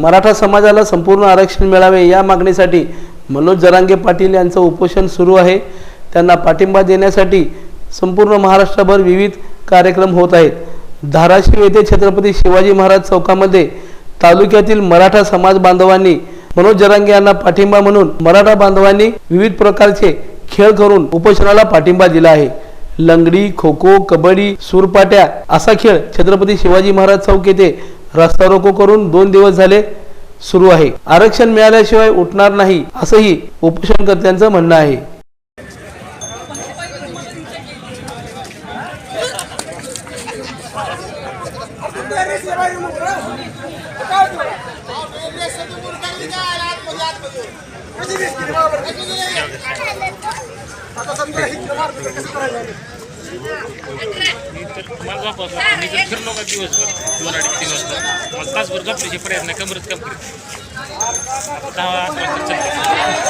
मराठा समाजाला संपूर्ण आरक्षण मिळावे या मागणीसाठी मनोज जरांगे पाटील यांचं उपोषण सुरू आहे. त्यांना पाठिंबा देण्यासाठी संपूर्ण महाराष्ट्रभर विविध कार्यक्रम होत आहेत. धाराशिव येथे छत्रपती शिवाजी महाराज चौकामध्ये तालुक्यातील मराठा समाज बांधवांनी मनोज जरांगे यांना पाठिंबा म्हणून मराठा बांधवांनी विविध प्रकारचे खेळ करून उपोषणाला पाठिंबा दिला आहे. लंगडी खो खो कबड्डी सूरपाट्या असा खेळ छत्रपती शिवाजी महाराज चौक येथे रस्ता रोको करून दोन दिवस झाले सुरू आहे. आरक्षण मिळाल्याशिवाय उठणार नाही असंही उपोषणकर्त्यांचं म्हणणं आहे. मला झोपावं लागतं. मी जर फिरलो का दिवसभर? दोन अडीच तीन वाजता मला तासभर झोपण्याचे प्रयत्न कमरच कम करते दहा अकरा वाजता